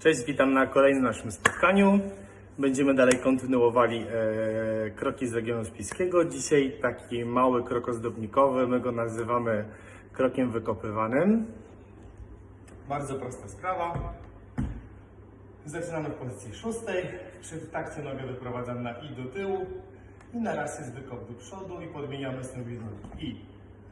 Cześć, witam na kolejnym naszym spotkaniu. Będziemy dalej kontynuowali e, kroki z regionu spiskiego. Dzisiaj taki mały krok ozdobnikowy, my go nazywamy krokiem wykopywanym. Bardzo prosta sprawa. Zaczynamy w pozycji szóstej. Przy takcie nogę wyprowadzam na i do tyłu i na raz jest wykop do przodu i podmieniamy z tym nogi. I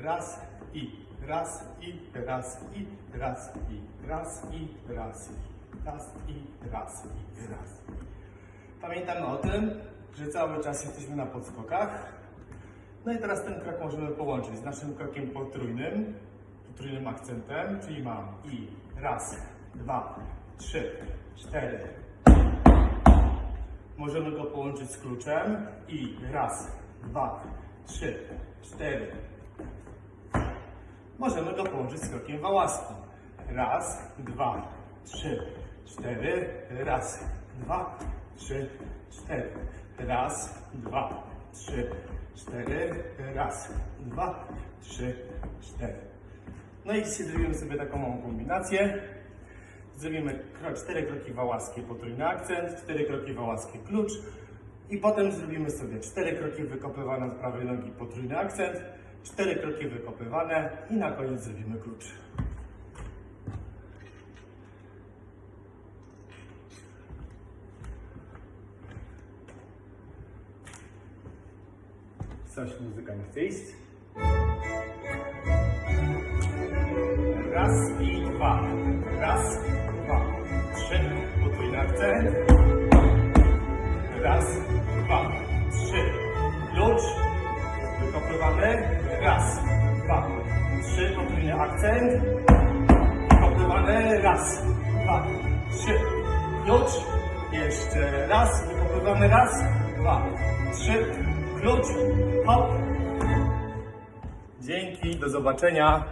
raz, i raz, i raz, i raz, i raz, i raz, i raz, i raz, i raz. Pamiętamy o tym, że cały czas jesteśmy na podskokach. No i teraz ten krok możemy połączyć z naszym krokiem potrójnym, potrójnym akcentem, czyli mam i raz, dwa, trzy, cztery. Możemy go połączyć z kluczem i raz, dwa, trzy, cztery. Możemy go połączyć z krokiem wałaskim. Raz, dwa, trzy, cztery. Raz, dwa, trzy, cztery. Raz, dwa, trzy, cztery. Raz, dwa, trzy, cztery. No i zrobimy sobie taką małą kombinację. Zrobimy kro, cztery kroki wałaskie, potrójny akcent, cztery kroki wałaskie, klucz i potem zrobimy sobie cztery kroki wykopywane z prawej nogi, potrójny akcent, cztery kroki wykopywane i na koniec zrobimy klucz. Coś muzyka nie chce iść. Raz i dwa. Raz, dwa, trzy. Potrójny akcent. Raz, dwa, trzy. Klucz. Wykopywamy. Raz, dwa, trzy. Potrójny akcent. Wykopywamy. Raz, dwa, trzy. Klucz. Jeszcze raz. Wykopywamy. Raz, dwa, trzy. Klucz. Hop. Dzięki. Do zobaczenia.